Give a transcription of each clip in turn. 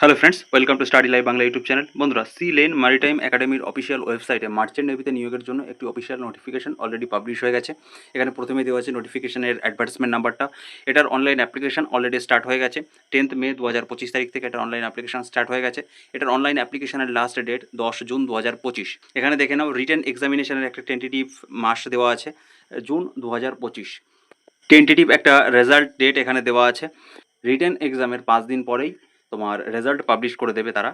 Hello friends welcome to study live Bangla YouTube channel বন্ধুরা sea lane maritime একাডেমির official ওয়েবসাইটে merchant নেভিতে নিয়োগের জন্য একটি অফিসিয়াল নোটিফিকেশন অলরেডি পাবলিশ হয়ে গেছে। এখানে প্রথমে দেওয়া আছে নোটিফিকেশনের অ্যাডভার্টাইজমেন্ট নাম্বারটা এটার অনলাইন অ্যাপ্লিকেশন অলরেডি স্টার্ট হয়ে গেছে। টেন্থ মে দু হাজার পঁচিশ তারিখ থেকে এটার অনলাইন অ্যাপ্লিকেশন স্টার্ট হয়ে গেছে। এটার অনলাইন অ্যাপ্লিকেশনের লাস্ট ডেট দশ জুন দু হাজার পঁচিশ। এখানে দেখে নাও রিটেন এক্সামিনেশনের একটা টেন্টেটিভ মাস দেওয়া আছে, জুন দু হাজার পঁচিশ। টেন্টেটিভ একটা রেজাল্ট ডেট এখানে দেওয়া আছে। রিটেন এক্সামের পাঁচ দিন পরেই তোমার রেজাল্ট পাবলিশ করে দেবে তারা।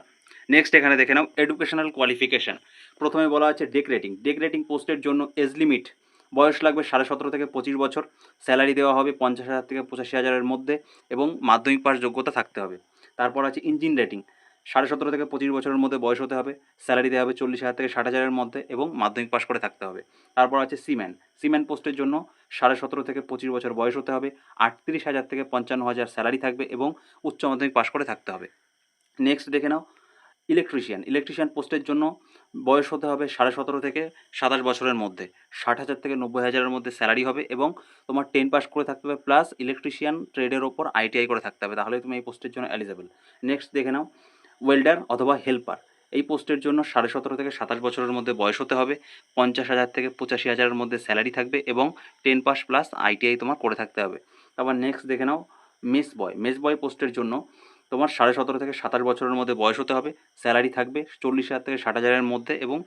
নেক্সট এখানে দেখে নাও এডুকেশনাল কোয়ালিফিকেশান প্রথমে বলা আছে ডেক রেটিং ডেক রেটিং পোস্টের জন্য এজ লিমিট বয়স লাগবে সাড়ে সতেরো থেকে পঁচিশ বছর স্যালারি দেওয়া হবে পঞ্চাশ হাজার থেকে পঁচাশি হাজারের মধ্যে এবং মাধ্যমিক পাস যোগ্যতা থাকতে হবে। তারপর আছে ইঞ্জিন রেটিং সাড়ে সতেরো থেকে পঁচিশ বছরের মধ্যে বয়স হতে হবে স্যালারি দেওয়া হবে চল্লিশ হাজার থেকে ষাট হাজারের মধ্যে এবং মাধ্যমিক পাশ করে থাকতে হবে। তারপর আছে সিম্যান। সিম্যান পোস্টের জন্য সাড়ে সতেরো থেকে পঁচিশ বছর বয়স হতে হবে, আটত্রিশ হাজার থেকে পঞ্চান্ন হাজার স্যালারি থাকবে এবং উচ্চ মাধ্যমিক পাশ করে থাকতে হবে। নেক্সট দেখে নাও ইলেকট্রিশিয়ান ইলেকট্রিশিয়ান পোস্টের জন্য বয়স হতে হবে সাড়ে সতেরো থেকে সাতাশ বছরের মধ্যে। ষাট হাজার থেকে নব্বই হাজারের মধ্যে স্যালারি হবে এবং তোমার টেন পাস করে থাকতে হবে প্লাস ইলেকট্রিশিয়ান ট্রেডের ওপর আইটিআই করে থাকতে হবে তাহলে তুমি এই পোস্টের জন্য এলিজেবল নেক্সট দেখে নাও ওয়েল্ডার অথবা হেল্পার এই পোস্টের জন্য সাড়ে সতেরো থেকে সাতাশ বছরের মধ্যে বয়স হতে হবে, পঞ্চাশ হাজার থেকে পঁচাশি হাজারের মধ্যে স্যালারি থাকবে এবং টেন পাস প্লাস আইটিআই তোমার করে থাকতে হবে। তারপর নেক্সট দেখে নাও মেস বয় মেস বয় পোস্টের জন্য তোমার সাড়ে সতেরো থেকে সাতাশ বছরের মধ্যে বয়স হতে হবে স্যালারি থাকবে চল্লিশ হাজার থেকে ষাট হাজারের মধ্যে এবং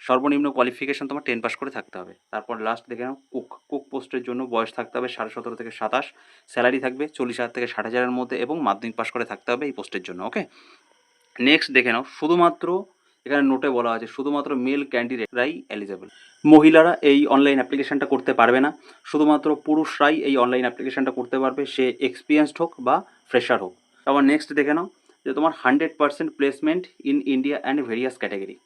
সর্বনিম্ন কোয়ালিফিকেশান তোমার টেন পাস করে থাকতে হবে। তারপর লাস্ট দেখে নাও কুক কুক পোস্টের জন্য বয়স থাকতে হবে সাড়ে সতেরো থেকে সাতাশ স্যালারি থাকবে চল্লিশ হাজার থেকে ষাট হাজারের মধ্যে এবং মাধ্যমিক পাস করে থাকতে হবে এই পোস্টের জন্য ওকে নেক্সট দেখে নাও, শুধুমাত্র এখানে নোটে বলা আছে, শুধুমাত্র মেল ক্যান্ডিডেটরাই এলিজেবল মহিলারা এই অনলাইন অ্যাপ্লিকেশনটা করতে পারবে না, শুধুমাত্র পুরুষরাই এই অনলাইন অ্যাপ্লিকেশনটা করতে পারবে, সে এক্সপিরিয়েন্সড হোক বা ফ্রেশার হোক। তারপর নেক্সট দেখে নাও, যে তোমার hundred percent placement in India and various category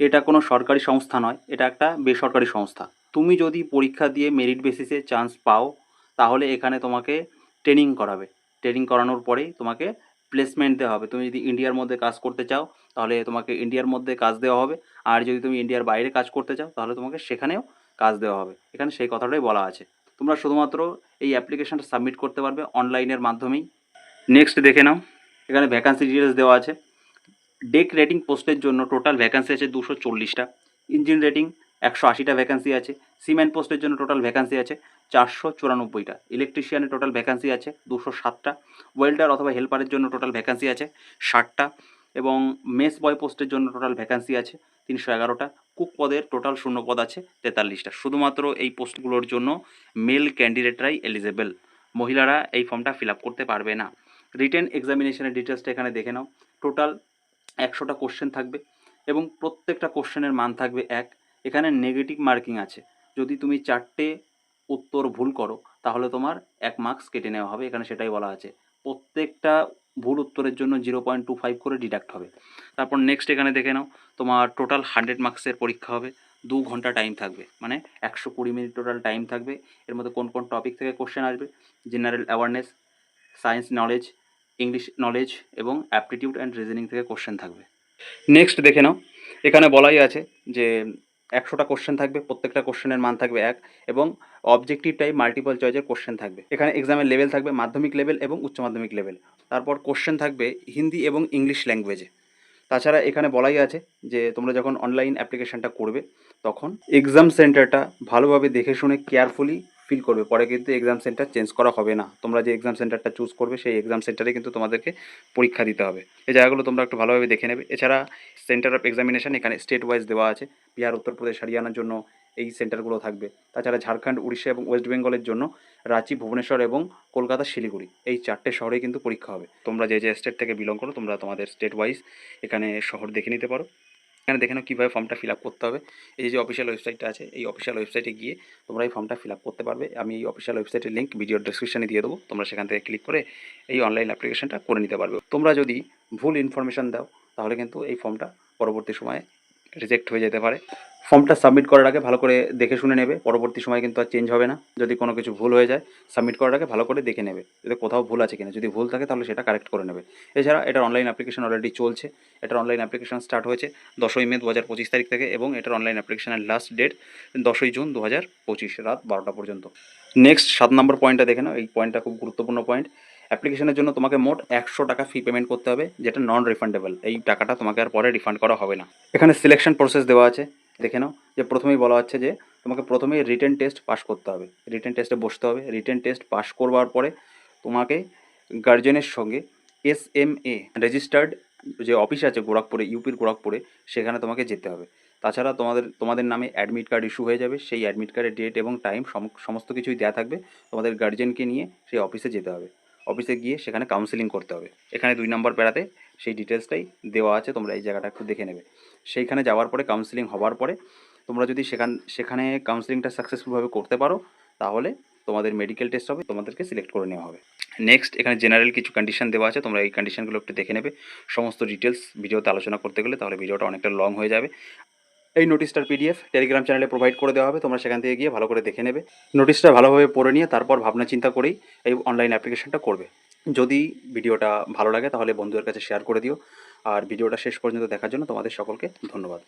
এটা কোনো সরকারি সংস্থা নয়, এটা একটা বেসরকারি সংস্থা। তুমি যদি পরীক্ষা দিয়ে মেরিট বেসিসে চান্স পাও, তাহলে এখানে তোমাকে ট্রেনিং করাবে। ট্রেনিং করানোর পরেই তোমাকে প্লেসমেন্ট দেওয়া হবে। তুমি যদি ইন্ডিয়ার মধ্যে কাজ করতে চাও, তাহলে তোমাকে ইন্ডিয়ার মধ্যে কাজ দেওয়া হবে। আর যদি তুমি ইন্ডিয়ার বাইরে কাজ করতে চাও, তাহলে তোমাকে সেখানেও কাজ দেওয়া হবে। এখানে সেই কথাটাই বলা আছে। তোমরা শুধুমাত্র এই অ্যাপ্লিকেশনটা সাবমিট করতে পারবে অনলাইনের মাধ্যমেই। নেক্সট দেখে নাও। এখানে ভ্যাকান্সি ডিটেলস দেওয়া আছে। ডেক রেটিং পোস্টের জন্য টোটাল ভ্যাকান্সি আছে দুশো চল্লিশটা। ইঞ্জিন রেটিং একশো আশিটা ভ্যাকান্সি আছে। সিমেন্ট পোস্টের জন্য টোটাল ভ্যাকান্সি আছে চারশো চুরানব্বইটা। ইলেকট্রিশিয়ানের টোটাল ভ্যাকান্সি আছে দুশো সাতটা। ওয়েল্ডার অথবা হেল্পারের জন্য টোটাল ভ্যাকান্সি আছে ষাটটা। এবং মেস বয় পোস্টের জন্য টোটাল ভ্যাকান্সি আছে তিনশো এগারোটা। কুক পদের টোটাল শূন্য পদ আছে তেতাল্লিশটা। শুধুমাত্র এই পোস্টগুলোর জন্য মেল ক্যান্ডিডেটরাই এলিজেবল মহিলারা এই ফর্মটা ফিল আপ করতে পারবে না। রিটেন এক্সামিনেশনের ডিটেলসটা এখানে দেখে নাও। টোটাল একশোটা কোশ্চেন থাকবে এবং প্রত্যেকটা কোশ্চেনের মান থাকবে এক। এখানে নেগেটিভ মার্কিং আছে। যদি তুমি চারটে উত্তর ভুল করো, তাহলে তোমার এক মার্কস কেটে নেওয়া হবে, এখানে সেটাই বলা আছে। প্রত্যেকটা ভুল উত্তরের জন্য জিরো পয়েন্ট টু ফাইভ করে ডিডাক্ট হবে। তারপর নেক্সট এখানে দেখে নাও, তোমার টোটাল হান্ড্রেড মার্কসের পরীক্ষা হবে। দু ঘণ্টা টাইম থাকবে মানে একশো কুড়ি মিনিট টোটাল টাইম থাকবে। এর মধ্যে কোন কোন টপিক থেকে কোশ্চেন আসবে? General awareness science knowledge English knowledge এবং অ্যাপটিটিউড অ্যান্ড রিজনিং থেকে কোশ্চেন থাকবে। নেক্সট দেখে নাও, এখানে বলাই আছে যে একশোটা কোশ্চেন থাকবে, প্রত্যেকটা কোশ্চেনের মান থাকবে এক এবং অবজেক্টিভ টাইপ মাল্টিপল চয়েসের কোশ্চেন থাকবে। এখানে এক্সামের লেভেল থাকবে মাধ্যমিক লেভেল এবং উচ্চ মাধ্যমিক লেভেল তারপর কোশ্চেন থাকবে হিন্দি এবং ইংলিশ ল্যাঙ্গুয়েজে তাছাড়া এখানে বলাই আছে যে, তোমরা যখন অনলাইন অ্যাপ্লিকেশানটা করবে, তখন এক্সাম সেন্টারটা ভালোভাবে দেখে শুনে কেয়ারফুলি ফিল করবে। পরে কিন্তু এক্সাম সেন্টার চেঞ্জ করা হবে না। তোমরা যে এক্সাম সেন্টারটা চুজ করবে, সেই এক্সাম সেন্টারে কিন্তু তোমাদেরকে পরীক্ষা দিতে হবে। এই জায়গাগুলো তোমরা একটু ভালোভাবে দেখে নেবে। এছাড়া সেন্টার অফ এক্সামিনেশন এখানে স্টেট ওয়াইজ দেওয়া আছে। বিহার, উত্তরপ্রদেশ, হরিয়ানার জন্য এই সেন্টারগুলো থাকবে। তাছাড়া ঝাড়খণ্ড, উড়িষ্যা এবং ওয়েস্ট বেঙ্গলের জন্য রাঁচি, ভুবনেশ্বর এবং কলকাতা, শিলিগুড়ি এই চারটে শহরে কিন্তু পরীক্ষা হবে। তোমরা যে যে স্টেট থেকে বিলং করো, তোমরা তোমাদের স্টেট ওয়াইজ এখানে শহর দেখে নিতে পারো। এখানে দেখে নাও কীভাবে ফর্মটা ফিল করতে হবে। এই যে অফিসিয়াল ওয়েবসাইটটা আছে, এই অফিসিয়াল ওয়েবসাইটে গিয়ে তোমরা এই ফর্মটা ফিল করতে পারবে। আমি এই অফিসিয়াল ওয়েবসাইটের লিঙ্ক ভিডিও ডিসক্রিপশানে দিয়ে দেবো। তোমরা সেখান থেকে ক্লিক করে এই অনলাইন অ্যাপ্লিকেশনটা করে নিতে পারবে। তোমরা যদি ভুল ইনফরমেশান দাও, তাহলে কিন্তু এই ফর্মটা পরবর্তী সময়ে রিজেক্ট হয়ে যেতে পারে। ফর্মটা সাবমিট করার আগে ভালো করে দেখে শুনে নেবে, পরবর্তী সময় কিন্তু আর চেঞ্জ হবে না। যদি কোনো কিছু ভুল হয়ে যায় সাবমিট করার আগে ভালো করে দেখে নেবে যদি কোথাও ভুল আছে কিনা। যদি ভুল থাকে তাহলে সেটা কারেক্ট করে নেবে। এছাড়া এটার অনলাইন অ্যাপ্লিকেশন অলরেডি চলছে। এটার অনলাইন অ্যাপ্লিকেশন স্টার্ট হয়েছে দশই মে দু হাজার পঁচিশ তারিখ থেকে এবং এটার অনলাইন অ্যাপ্লিকেশনের লাস্ট ডেট দশই জুন দু হাজার পঁচিশ রাত বারোটা পর্যন্ত। নেক্সট সাত নম্বর পয়েন্টটা দেখে নাও। এই পয়েন্টটা খুব গুরুত্বপূর্ণ পয়েন্ট অ্যাপ্লিকেশনের জন্য তোমাকে মোট একশো টাকা ফি পেমেন্ট করতে হবে, যেটা নন রিফান্ডেবল এই টাকাটা তোমাকে আর পরে রিফান্ড করা হবে না। এখানে সিলেকশন প্রসেস দেওয়া আছে। দেখে নাও যে প্রথমেই বলা হচ্ছে যে তোমাকে প্রথমেই রিটেন টেস্ট পাস করতে হবে। রিটেন টেস্টে বসতে হবে। রিটেন টেস্ট পাস করবার পরে তোমাকে গার্জেনের সঙ্গে এস এম এ রেজিস্টার্ড যে অফিস আছে গোরখপুরে ইউপির গোরখপুরে, সেখানে তোমাকে যেতে হবে। তাছাড়া তোমাদের তোমাদের নামে অ্যাডমিট কার্ড ইস্যু হয়ে যাবে। সেই অ্যাডমিট কার্ডের ডেট এবং টাইম সমস্ত কিছুই দেওয়া থাকবে। তোমাদের গার্জেনকে নিয়ে সেই অফিসে যেতে হবে। অফিসে গিয়ে সেখানে কাউন্সেলিং করতে হবে। এখানে দুই নম্বর বেড়াতে সেই ডিটেলসটাই দেওয়া আছে, তোমরা এই জায়গাটা একটু দেখে নেবে। সেইখানে যাওয়ার পরে কাউন্সেলিং হওয়ার পরে, তোমরা যদি সেখান, সেখানে কাউন্সেলিংটা সাকসেসফুলভাবে করতে পারো, তাহলে তোমাদের মেডিকেল টেস্ট হবে, তোমাদেরকে সিলেক্ট করে নেওয়া হবে। নেক্সট এখানে জেনারেল কিছু কন্ডিশন দেওয়া আছে, তোমরা এই কন্ডিশনগুলো একটু দেখে নেবে। সমস্ত ডিটেলস ভিডিওতে আলোচনা করতে গেলে, তাহলে ভিডিওটা অনেকটা লং হয়ে যাবে। এই নোটিশটার পিডিএফ টেলিগ্রাম চ্যানেলে প্রোভাইড করে দেওয়া হবে, তোমরা সেখান থেকে গিয়ে ভালো করে দেখে নেবে। নোটিশটা ভালোভাবে পড়ে নিয়ে, তারপর ভাবনা চিন্তা করেই এই অনলাইন অ্যাপ্লিকেশনটা করবে। যদি ভিডিওটা ভালো লাগে তাহলে বন্ধুদের কাছে শেয়ার করে দিও। আর ভিডিওটা শেষ পর্যন্ত দেখার জন্য তোমাদের সকলকে ধন্যবাদ।